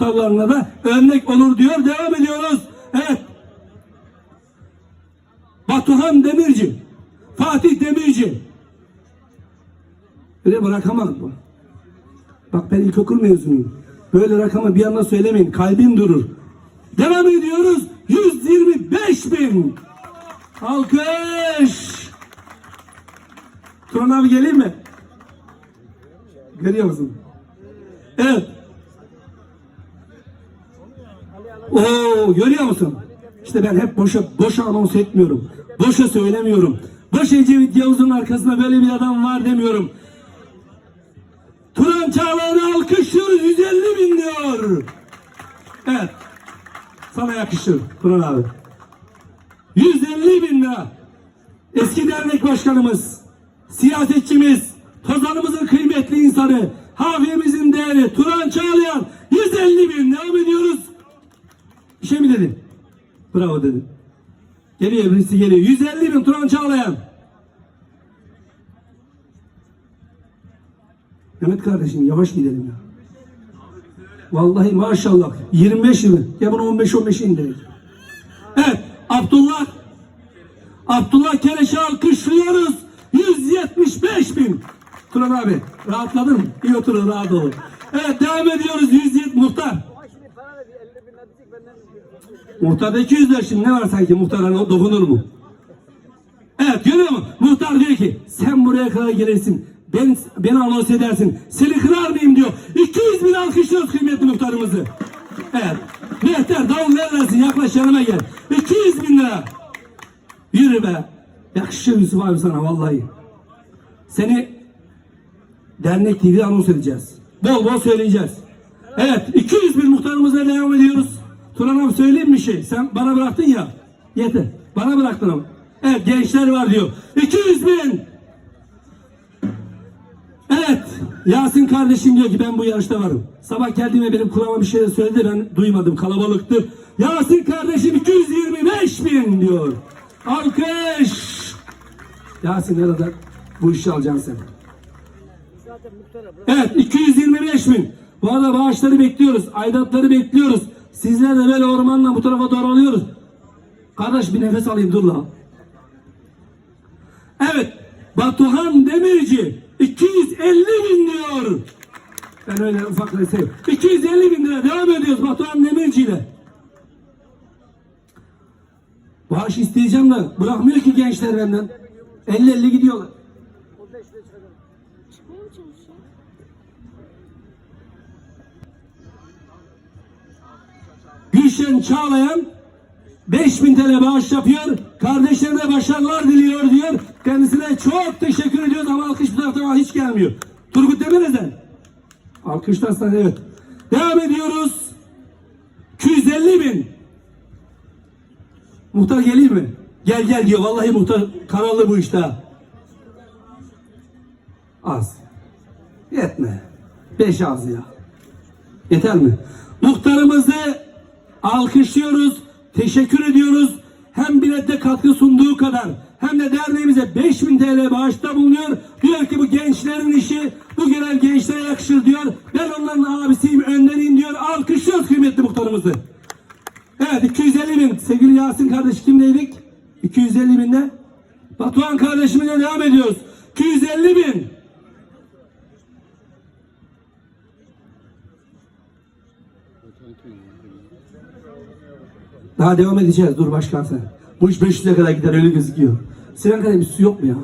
muhtarlarına da örnek olur diyor. Devam ediyoruz. Evet. Batuhan Demirci, Fatih Demirci. Öyle bir rakama bu. Bak ben ilkokul mezunuyum. Böyle rakamı bir anda söylemeyin. Kalbim durur. Devam ediyoruz. 125 bin. Alkış. Turan abi geleyim mi? Görüyor musun? Evet. Oo görüyor musun? İşte ben hep boşa boşa anons etmiyorum. Boşa söylemiyorum. Boş Ecevit Yavuz'un arkasında böyle bir adam var demiyorum. Turan Çağlayan'ı alkışlıyoruz 150 bin diyor. Evet. Sana yakışır Turan abi. 150 bin lira. Eski dernek başkanımız, siyasetçimiz, Tozanımızın kıymetli insanı, hafiyemizin değeri Turan Çağlayan 150 bin. Devam ediyoruz. Bir şey mi dedin? Bravo dedin. Geliyor birisi geliyor. 150 bin Turan Çağlayan. Mehmet kardeşim yavaş gidelim ya. Vallahi maşallah 25 yıl. Ya bunu 15 15 indirin. Evet Abdullah Abdullah Keleş'i alkışlıyoruz. 175 bin. Turan abi rahatladın mı? İyi oturun rahat olun. Evet devam ediyoruz. 170 muhtar. Muhtarda 200 lira şimdi ne var sanki muhtar o dokunur mu? Evet görüyor musun? Muhtar diyor ki sen buraya kadar gelirsin. Ben, beni anons edersin. Seni kırar mıyım diyor. 200 bin alkışlıyoruz kıymetli muhtarımızı. Evet. Mehter davul neredesin? Yaklaş yanıma gel. 200 bin lira. Yürü be. Yakışır Yusuf abi sana vallahi. Seni dernek TV'de anons edeceğiz. Bol bol söyleyeceğiz. Evet 200 bin muhtarımızla devam ediyoruz. Turan söyleyeyim bir şey? Sen bana bıraktın ya. Yeter. Bana bıraktın ama. Evet gençler var diyor. 200 bin. Evet. Yasin kardeşim diyor ki ben bu yarışta varım. Sabah geldiğimde benim kulağıma bir şey söyledi ben duymadım kalabalıktı. Yasin kardeşim 225 bin diyor. Alkış. Yasin nerede? Bu işi alacaksın sen. Evet 225 bin. Bu arada bağışları bekliyoruz. Aidatları bekliyoruz. Sizler de böyle ormanla bu tarafa doğru alıyoruz. Kardeş bir nefes alayım dur lan. Evet. Batuhan Demirci 250 bin diyor. Ben öyle ufak resim. 250 bin lira devam ediyoruz Batuhan Demirci ile. Bağış isteyeceğim de bırakmıyor ki gençler benden. 50-50 gidiyorlar. Gülşen Çağlayan 5000 TL bağış yapıyor. Kardeşlerine başarılar diliyor diyor. Kendisine çok teşekkür ediyoruz ama alkış bu taraftan hiç gelmiyor. Turgut Demirez'den. Alkışlarsan evet. Devam ediyoruz. 250 bin. Muhtar geleyim mi? Gel gel diyor. Vallahi muhtar kanallı bu işte. Az. Yetme. Beş az ya. Yeter mi? Muhtarımızı alkışlıyoruz, teşekkür ediyoruz. Hem bilette katkı sunduğu kadar hem de derneğimize 5000 TL bağışta bulunuyor. Diyor ki bu gençlerin işi, bu gelen gençlere yakışır diyor. Ben onların abisiyim, önderiyim diyor. Alkışlıyoruz kıymetli muhtarımızı. Evet 250 bin. Sevgili Yasin kardeş kimdeydik? 250 binde. Batuhan kardeşimizle devam ediyoruz. 250 bin. Daha devam edeceğiz. Dur başkan sen. Bu iş 500'e kadar gider öyle gözüküyor. Sinan kadar bir su yok mu ya?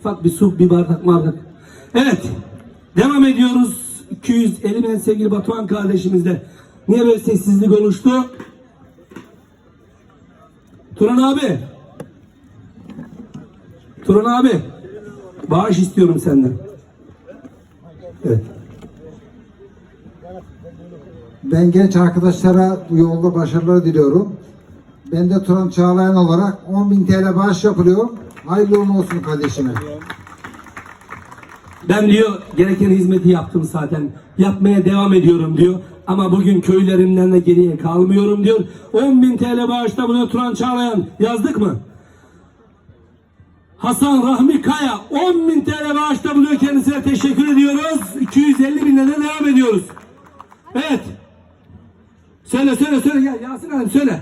Ufak bir su, bir bardak bardak. Evet. Devam ediyoruz. 250 bin sevgili Batuhan kardeşimizle. Niye böyle sessizlik oluştu? Turan abi. Turan abi. Bağış istiyorum senden. Evet. Ben genç arkadaşlara bu yolda başarılar diliyorum. Ben de Turan Çağlayan olarak 10.000 TL bağış yapılıyor. Hayırlı uğurlu olsun kardeşime. Ben diyor gereken hizmeti yaptım zaten. Yapmaya devam ediyorum diyor. Ama bugün köylerimden de geriye kalmıyorum diyor. 10.000 TL bağışta buna Turan Çağlayan yazdık mı? Hasan Rahmi Kaya 10.000 TL bağışta buluyor kendisine teşekkür ediyoruz. 250 bin de devam ediyoruz. Evet. Söyle söyle söyle gel Yasin Hanım söyle.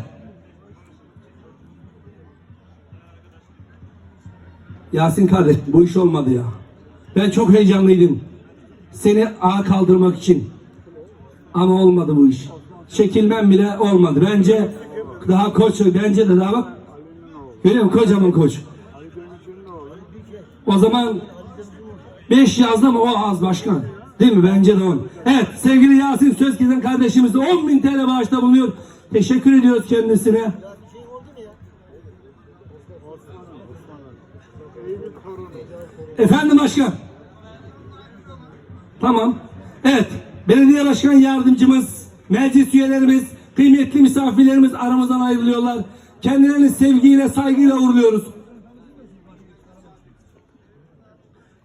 Yasin kardeş bu iş olmadı ya. Ben çok heyecanlıydım. Seni ağa kaldırmak için. Ama olmadı bu iş. Çekilmem bile olmadı. Bence daha koç, bence de daha bak. Görüyor musun? Kocaman koç. O zaman 5 yazdı ama o az başkan. Değil mi? Bence de 10. Evet sevgili Yasin Sözkezen kardeşimiz de 10 bin TL bağışta bulunuyor. Teşekkür ediyoruz kendisine. Efendim başkan. Tamam. Evet. Belediye başkan yardımcımız, meclis üyelerimiz, kıymetli misafirlerimiz aramızdan ayrılıyorlar. Kendilerini sevgiyle, saygıyla uğurluyoruz.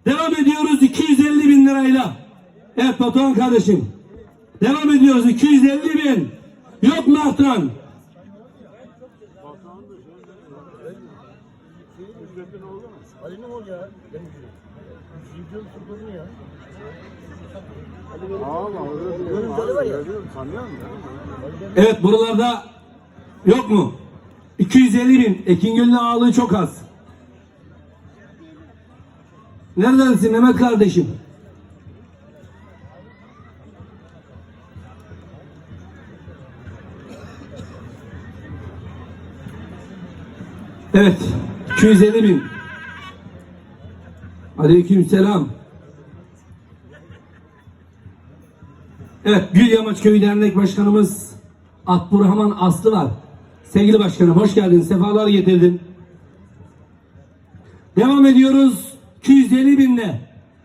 Devam ediyoruz 250 bin lirayla. Evet Batuhan kardeşim. Devam ediyoruz 250 bin. Yok mu artan? Ali ne oldu ya? Benim. Yüzüncü sıfırını ya. Evet buralarda yok mu? 250 bin. Ekin Göl'ün ağırlığı çok az. Neredensin Mehmet kardeşim? Evet. 250 bin. Aleyküm selam. Evet, Gül Yamaç Köyü Dernek Başkanımız Abdurrahman Aslı var. Sevgili başkanım hoş geldin, sefalar getirdin. Devam ediyoruz 250 binle.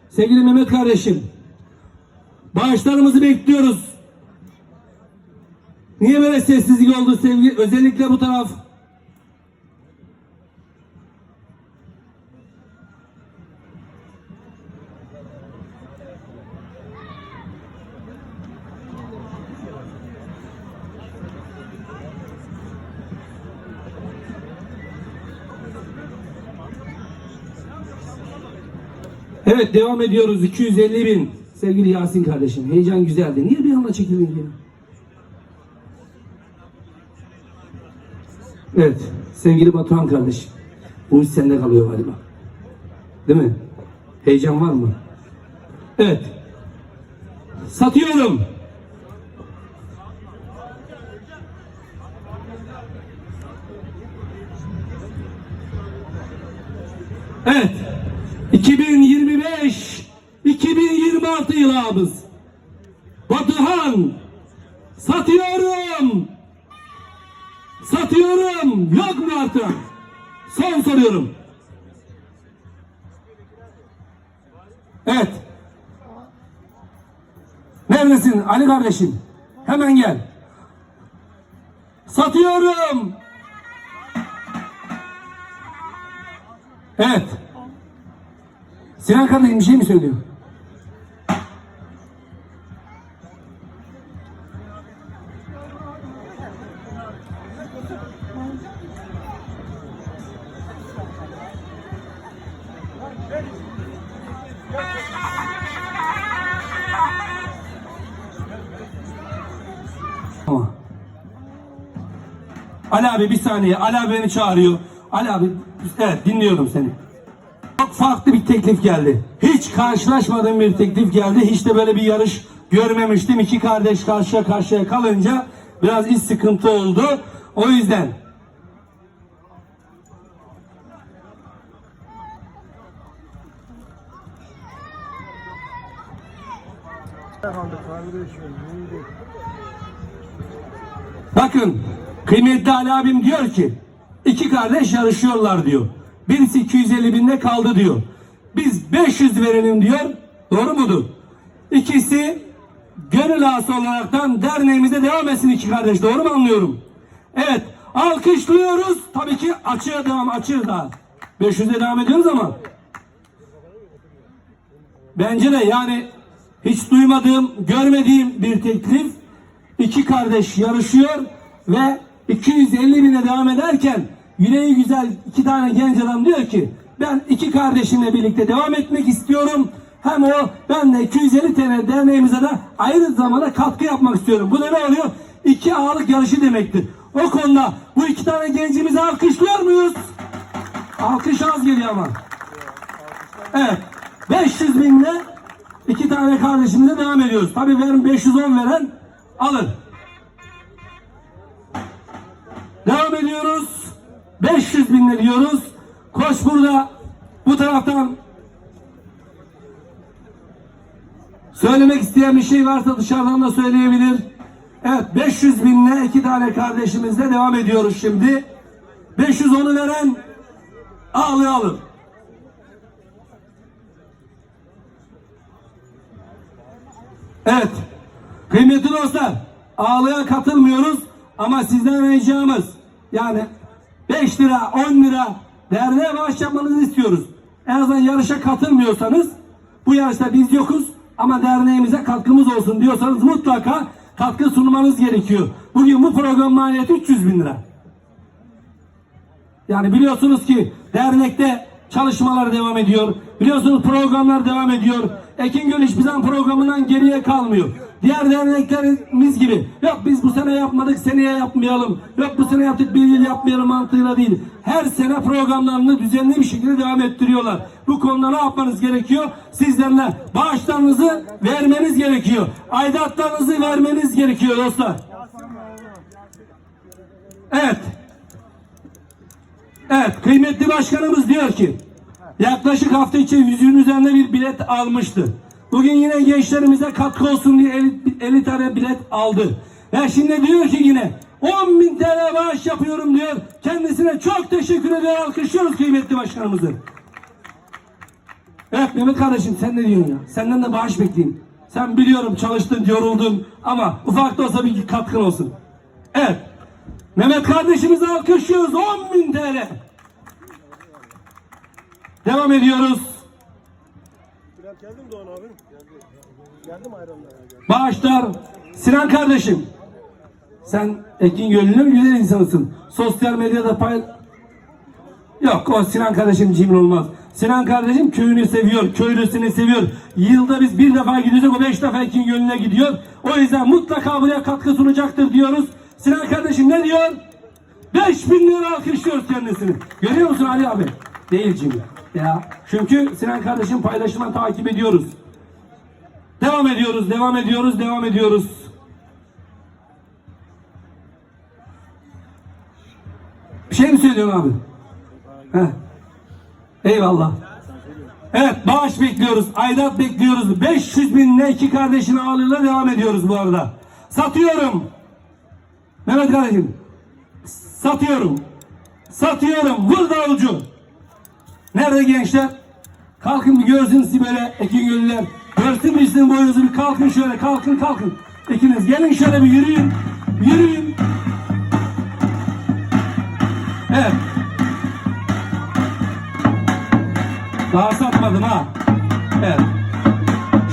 Sevgili Mehmet kardeşim, bağışlarımızı bekliyoruz. Niye böyle sessizlik oldu sevgili? Özellikle bu taraf. Evet devam ediyoruz 250 bin. Sevgili Yasin kardeşim heyecan güzeldi. Niye bir anda çekildin ki? Evet sevgili Batuhan kardeşim. Bu iş sende kalıyor galiba. Değil mi? Heyecan var mı? Evet. Satıyorum. 2026 yılımız. Batuhan satıyorum. Satıyorum. Yok mu artık? Son soruyorum. Evet. Neredesin Ali kardeşim? Hemen gel. Satıyorum. Evet. Sinan kardeşim bir şey mi söylüyor? Ali abi bir saniye. Ali abi beni çağırıyor. Ali abi evet dinliyorum seni. Çok farklı bir teklif geldi. Hiç karşılaşmadığım bir teklif geldi. Hiç de böyle bir yarış görmemiştim. İki kardeş karşıya karşıya kalınca biraz iş sıkıntı oldu. O yüzden bakın kıymetli Ali abim diyor ki iki kardeş yarışıyorlar diyor. Birisi 250 binde kaldı diyor. Biz 500 verelim diyor. Doğru mudur? İkisi gönül ağası olaraktan derneğimize devam etsin iki kardeş. Doğru mu anlıyorum? Evet. Alkışlıyoruz. Tabii ki açığa devam açığız daha. 500'e devam ediyoruz ama bence de yani hiç duymadığım, görmediğim bir teklif. İki kardeş yarışıyor ve 250 bine devam ederken yüreği güzel iki tane genç adam diyor ki ben iki kardeşimle birlikte devam etmek istiyorum. Hem o ben de 250 TL derneğimize de ayrı zamanda katkı yapmak istiyorum. Bu da ne oluyor? iki ağırlık yarışı demektir. O konuda bu iki tane gencimizi alkışlıyor muyuz? Alkış az geliyor ama. Evet. 500 binle iki tane kardeşimize devam ediyoruz. Tabii verin 510 veren alır. Devam ediyoruz. 500 binle diyoruz. Koç burada bu taraftan söylemek isteyen bir şey varsa dışarıdan da söyleyebilir. Evet 500 binle iki tane kardeşimizle devam ediyoruz şimdi. 510'u veren ağlıyor alır. Evet. Kıymetli dostlar, ağlıya katılmıyoruz ama sizden ricamız yani 5 lira, 10 lira derneğe bağış yapmanızı istiyoruz. En azından yarışa katılmıyorsanız bu yarışta biz yokuz ama derneğimize katkımız olsun diyorsanız mutlaka katkı sunmanız gerekiyor. Bugün bu program maliyeti 300 bin lira. Yani biliyorsunuz ki dernekte çalışmalar devam ediyor. Biliyorsunuz programlar devam ediyor. Ekin Göl hiçbir zaman programından geriye kalmıyor. Diğer derneklerimiz gibi. Yok biz bu sene yapmadık seneye yapmayalım. Yok bu sene yaptık bir yıl yapmayalım mantığıyla değil. Her sene programlarını düzenli bir şekilde devam ettiriyorlar. Bu konuda ne yapmanız gerekiyor? Sizlerle bağışlarınızı vermeniz gerekiyor. Aidatlarınızı vermeniz gerekiyor dostlar. Evet. Evet, kıymetli başkanımız diyor ki yaklaşık hafta içi yüzün üzerinde bir bilet almıştı. Bugün yine gençlerimize katkı olsun diye 50, 50 tane bilet aldı. Ve şimdi diyor ki yine 10 bin TL bağış yapıyorum diyor. Kendisine çok teşekkür ediyor. Alkışlıyoruz kıymetli başkanımızı. Evet Mehmet kardeşim sen ne diyorsun ya? Senden de bağış bekleyeyim. Sen biliyorum çalıştın, yoruldun ama ufak da olsa bir katkın olsun. Evet. Mehmet kardeşimizi alkışlıyoruz. 10 bin TL. Devam ediyoruz. Bülent geldi mi Doğan abi? Geldi. Geldi mi ayranlar? Geldi. Bağışlar. Sinan kardeşim. Sen Ekin Gölü'nün güzel insanısın. Sosyal medyada pay... Yok o Sinan kardeşim cimri olmaz. Sinan kardeşim köyünü seviyor, köylüsünü seviyor. Yılda biz bir defa gidiyoruz, o beş defa Ekin Gölü'ne gidiyor. O yüzden mutlaka buraya katkı sunacaktır diyoruz. Sinan kardeşim ne diyor? 5000 lira alkışlıyoruz kendisini. Görüyor musun Ali abi? Değil cimri. Ya çünkü Sinan kardeşim paylaşımını takip ediyoruz. Devam ediyoruz, devam ediyoruz, devam ediyoruz. Bir şey mi söylüyorsun abi? Heh. Eyvallah. Evet bağış bekliyoruz, aidat bekliyoruz. 500 binle iki kardeşini ağırlığıyla devam ediyoruz bu arada. Satıyorum. Mehmet kardeşim. Satıyorum. Satıyorum. Vur davulcu. Nerede gençler? Kalkın görsün sizi böyle Ekin Gönüller. Görsün bir sizin boyunuzu bir kalkın şöyle kalkın kalkın. İkiniz gelin şöyle bir yürüyün. Yürüyün. Evet. Daha satmadım ha. Evet.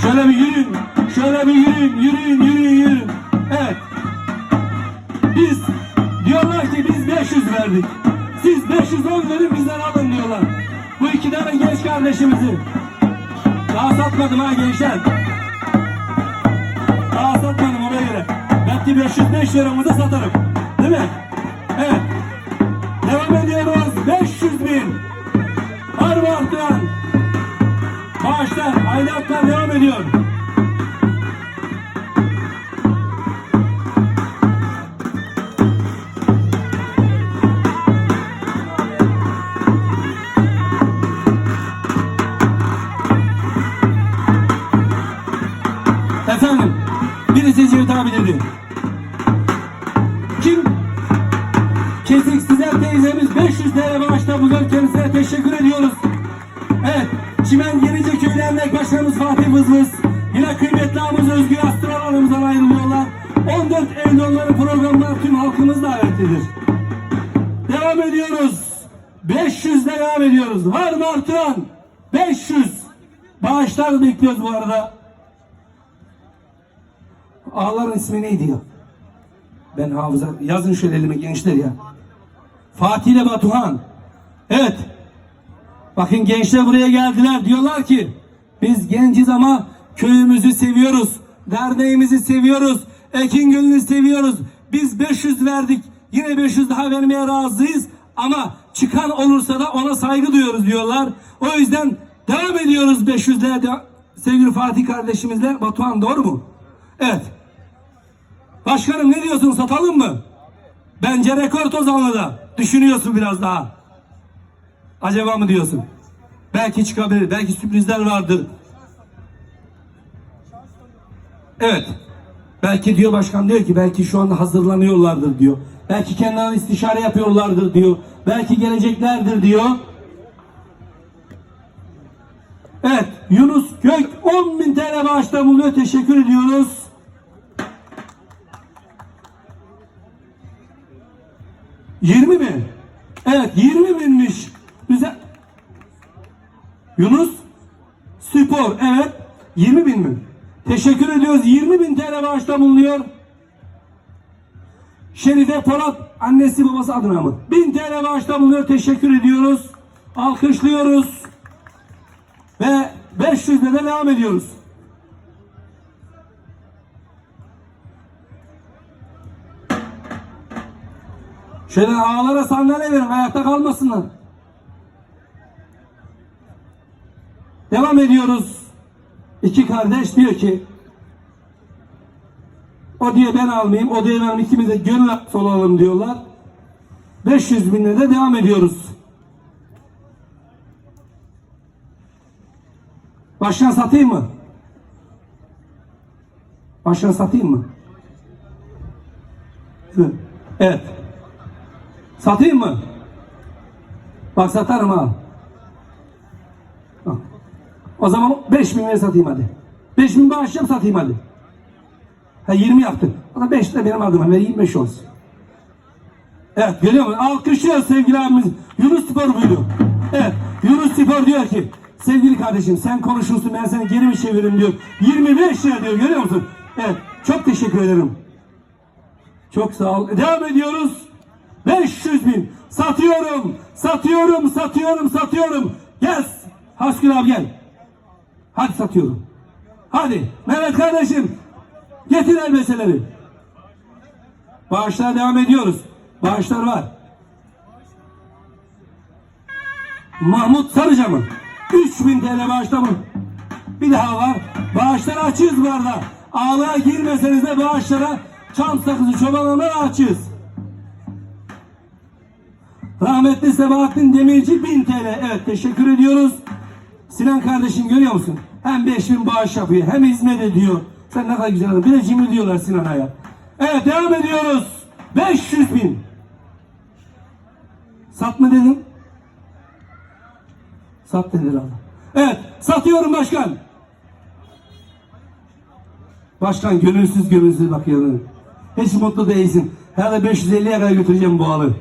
Şöyle bir yürüyün. Şöyle bir yürüyün. Yürüyün yürüyün yürüyün. Evet. Biz diyorlar ki biz 500 verdik. Siz 510 verin bizden alın diyorlar. Bu iki tane genç kardeşimizi. Daha satmadım ha gençler. Daha satmadım ona göre. Belki 505 liramızı satarım. Değil mi? Evet. Devam ediyoruz. 500 bin. Harvard'dan. Bağışlar, aidatlar devam ediyor. Cevdet abi dedi. Kim? Kesik Sizer teyzemiz 500 TL bağışta bugün kendisine teşekkür ediyoruz. Evet, Çimen Yenice Köyü Dernek Başkanımız Fatih Vızvız, yine kıymetli abimiz Özgür Astral aramızdan ayrılıyorlar. 14 Eylül onların programına tüm halkımız davetlidir. Devam ediyoruz. 500 'le devam ediyoruz. Var mı artıran? 500. Bağışlar bekliyoruz bu arada. Ağların ismi neydi ya? Ben hafıza yazın şöyle elime gençler ya. Fatih ile Batuhan. Evet. Bakın gençler buraya geldiler. Diyorlar ki biz genciz ama köyümüzü seviyoruz. Derneğimizi seviyoruz. Ekin Gölü'nü seviyoruz. Biz 500 verdik. Yine 500 daha vermeye razıyız. Ama çıkan olursa da ona saygı duyuyoruz diyorlar. O yüzden devam ediyoruz 500'lere. de- Sevgili Fatih kardeşimizle. Batuhan doğru mu? Evet. Başkanım ne diyorsun satalım mı? Bence rekor Tozanlı'da. Düşünüyorsun biraz daha. Acaba mı diyorsun? Belki çıkabilir. Belki sürprizler vardır. Evet. Belki diyor başkan diyor ki belki şu anda hazırlanıyorlardır diyor. Belki kendilerine istişare yapıyorlardır diyor. Belki geleceklerdir diyor. Evet Yunus Gök 10.000 TL bağışta buluyor. Teşekkür ediyoruz. Yunus Spor evet 20 bin mi? Teşekkür ediyoruz. 20 bin TL bağışta bulunuyor. Şerife Polat annesi babası adına mı? 1000 TL bağışta bulunuyor. Teşekkür ediyoruz. Alkışlıyoruz. Ve 500 de devam ediyoruz. Şöyle ağlara sandalye verin ayakta kalmasınlar. Devam ediyoruz. İki kardeş diyor ki o diye ben almayayım, o diye ben ikimiz de gönül olalım diyorlar. 500 binle de devam ediyoruz. Başkan satayım mı? Başkan satayım mı? Evet. Satayım mı? Bak satarım ha. O zaman 5 bin satayım hadi. 5 bin bağışlayacağım satayım hadi. Ha 20 yaptı. O da 5 de benim adıma ver 25 olsun. Evet görüyor musun? Alkışlıyoruz sevgili abimiz. Yunus Spor buydu. Evet Yunus Spor diyor ki sevgili kardeşim sen konuşursun ben seni geri mi çeviririm diyor. 25 lira diyor görüyor musun? Evet çok teşekkür ederim. Çok sağ ol. Devam ediyoruz. 500 bin. Satıyorum. Satıyorum. Satıyorum. Satıyorum. Gel. Haskül abi gel. Hadi satıyorum. Hadi. Mehmet kardeşim. Getir elbiseleri. Bağışlara devam ediyoruz. Bağışlar var. Mahmut Sarıca mı? 3000 TL bağışta mı? Bir daha var. Bağışları açığız bu arada. Ağlığa girmeseniz de bağışlara çam sakızı çobanlarına açığız. Rahmetli Sebahattin Demirci 1000 TL. Evet teşekkür ediyoruz. Sinan kardeşim görüyor musun? Hem 5000 bağış yapıyor hem hizmet ediyor. Sen ne kadar güzel adam. Bir de cimri diyorlar Sinan'a ya. Evet devam ediyoruz. 500 bin. Sat mı dedim? Sat dediler abi. Evet satıyorum başkan. Başkan gönülsüz gönülsüz bakıyor. Hiç mutlu değilsin. Herhalde 550'ye kadar götüreceğim bu alı.